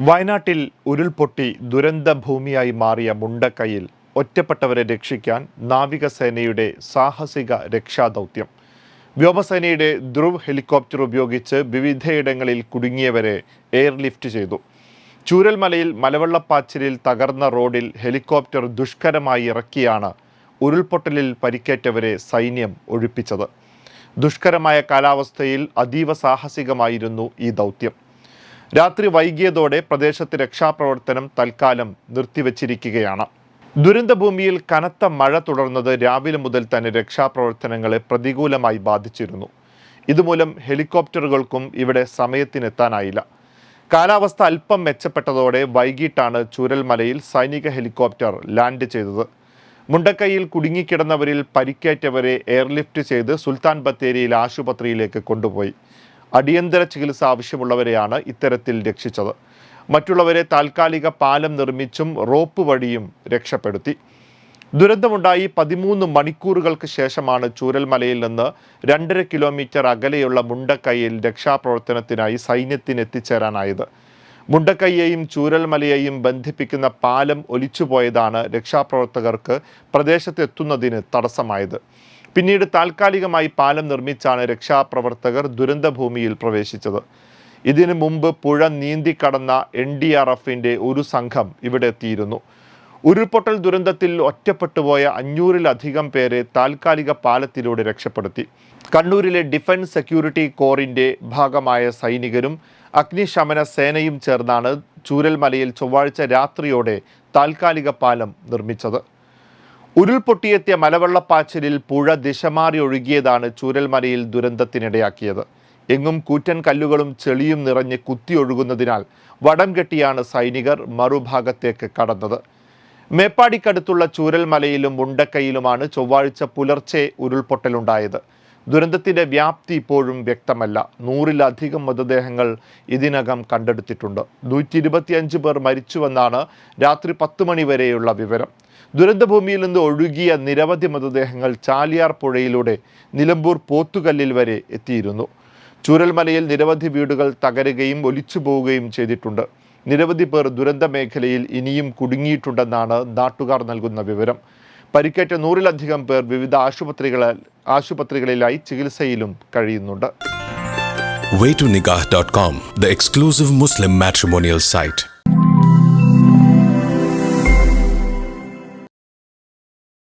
വയനാട്ടിൽ ഉരുൾപൊട്ടി ദുരന്തഭൂമിയായി മാറിയ മുണ്ടക്കയിൽ ഒറ്റപ്പെട്ടവരെ രക്ഷിക്കാൻ നാവികസേനയുടെ സാഹസിക രക്ഷാദൗത്യം. വ്യോമസേനയുടെ ധ്രുവ് ഹെലികോപ്റ്റർ ഉപയോഗിച്ച് വിവിധയിടങ്ങളിൽ കുടുങ്ങിയവരെ എയർലിഫ്റ്റ് ചെയ്തു. ചൂരൽമലയിൽ മലവെള്ളപ്പാച്ചിലിൽ തകർന്ന റോഡിൽ ഹെലികോപ്റ്റർ ദുഷ്കരമായി ഇറക്കിയാണ് ഉരുൾപൊട്ടലിൽ പരിക്കേറ്റവരെ സൈന്യം ഒഴിപ്പിച്ചത്. ദുഷ്കരമായ കാലാവസ്ഥയിൽ അതീവ സാഹസികമായിരുന്നു ഈ ദൗത്യം. രാത്രി വൈകിയതോടെ പ്രദേശത്ത് രക്ഷാപ്രവർത്തനം തൽക്കാലം നിർത്തിവച്ചിരിക്കുകയാണ്. ദുരന്തഭൂമിയിൽ കനത്ത മഴ തുടർന്നത് രാവിലെ മുതൽ തന്നെ രക്ഷാപ്രവർത്തനങ്ങളെ പ്രതികൂലമായി ബാധിച്ചിരുന്നു. ഇതുമൂലം ഹെലികോപ്റ്ററുകൾക്കും ഇവിടെ സമയത്തിനെത്താനായില്ല. കാലാവസ്ഥ അല്പം മെച്ചപ്പെട്ടതോടെ വൈകിട്ടാണ് ചൂരൽമലയിൽ സൈനിക ഹെലികോപ്റ്റർ ലാൻഡ് ചെയ്തത്. മുണ്ടക്കൈയിൽ കുടുങ്ങിക്കിടന്നവരിൽ പരിക്കേറ്റവരെ എയർലിഫ്റ്റ് ചെയ്ത് സുൽത്താൻ ബത്തേരിയിൽ ആശുപത്രിയിലേക്ക് കൊണ്ടുപോയി. അടിയന്തര ചികിത്സ ആവശ്യമുള്ളവരെയാണ് ഇത്തരത്തിൽ രക്ഷിച്ചത്. മറ്റുള്ളവരെ താൽക്കാലിക പാലം നിർമ്മിച്ചും റോപ്പ് വഴിയും രക്ഷപ്പെടുത്തി. ദുരന്തമുണ്ടായി പതിമൂന്ന് മണിക്കൂറുകൾക്ക് ശേഷമാണ് ചൂരൽമലയിൽ നിന്ന് രണ്ടര കിലോമീറ്റർ അകലെയുള്ള മുണ്ടക്കൈയിൽ രക്ഷാപ്രവർത്തനത്തിനായി സൈന്യത്തിന് എത്തിച്ചേരാനായത് മുണ്ടക്കൈയെയും ചൂരൽമലയെയും ബന്ധിപ്പിക്കുന്ന പാലം ഒലിച്ചുപോയതാണ് രക്ഷാപ്രവർത്തകർക്ക് പ്രദേശത്തെത്തുന്നതിന് തടസ്സമായത്. പിന്നീട് താൽക്കാലികമായി പാലം നിർമ്മിച്ചാണ് രക്ഷാപ്രവർത്തകർ ദുരന്തഭൂമിയിൽ പ്രവേശിച്ചത്. ഇതിനു മുമ്പ് പുഴ നീന്തിക്കടന്ന എൻ ഡി ആർ എഫിന്റെ ഒരു സംഘം ഇവിടെ എത്തിയിരുന്നു. ഉരുൾപൊട്ടൽ ദുരന്തത്തിൽ ഒറ്റപ്പെട്ടുപോയ അഞ്ഞൂറിലധികം പേരെ താൽക്കാലിക പാലത്തിലൂടെ രക്ഷപ്പെടുത്തി. കണ്ണൂരിലെ ഡിഫൻസ് സെക്യൂരിറ്റി കോറിന്റെ ഭാഗമായ സൈനികരും അഗ്നിശമന സേനയും ചേർന്നാണ് ചൂരൽമലയിൽ ചൊവ്വാഴ്ച രാത്രിയോടെ താൽക്കാലിക പാലം നിർമ്മിച്ചത്. ഉരുൾപൊട്ടിയെത്തിയ മലവെള്ളപ്പാച്ചിലിൽ പുഴ ദിശമാറി ഒഴുകിയതാണ് ചൂരൽമലയിൽ ദുരന്തത്തിനിടയാക്കിയത്. എങ്ങും കൂറ്റൻ കല്ലുകളും ചെളിയും നിറഞ്ഞ് കുത്തിയൊഴുകുന്നതിനാൽ വടം കെട്ടിയാണ് സൈനികർ മറുഭാഗത്തേക്ക് കടന്നത്. മേപ്പാടിക്കടുത്തുള്ള ചൂരൽമലയിലും മുണ്ടക്കയിലുമാണ് ചൊവ്വാഴ്ച പുലർച്ചെ ഉരുൾപൊട്ടലുണ്ടായത്. ദുരന്തത്തിന്റെ വ്യാപ്തി ഇപ്പോഴും വ്യക്തമല്ല. നൂറിലധികം മൃതദേഹങ്ങൾ ഇതിനകം കണ്ടെടുത്തിട്ടുണ്ട്. നൂറ്റി ഇരുപത്തിയഞ്ച് പേർ മരിച്ചുവെന്നാണ് രാത്രി പത്ത് മണി വരെയുള്ള വിവരം. ദുരന്തഭൂമിയിൽ നിന്ന് ഒഴുകിയ നിരവധി മൃതദേഹങ്ങൾ ചാലിയാർ പുഴയിലൂടെ നിലമ്പൂർ പോത്തുകല്ലിൽ വരെ എത്തിയിരുന്നു. ചൂരൽമലയിൽ നിരവധി വീടുകൾ തകരുകയും ഒലിച്ചു പോവുകയും ചെയ്തിട്ടുണ്ട്. നിരവധി പേർ ദുരന്ത മേഖലയിൽ ഇനിയും കുടുങ്ങിയിട്ടുണ്ടെന്നാണ് നാട്ടുകാർ നൽകുന്ന വിവരം പരിക്കേറ്റ നൂറിലധികം പേർ വിവിധ ആശുപത്രികളിൽ ആശുപത്രികളിലായി ചികിത്സയിലും കഴിയുന്നുണ്ട് the exclusive Muslim matrimonial site.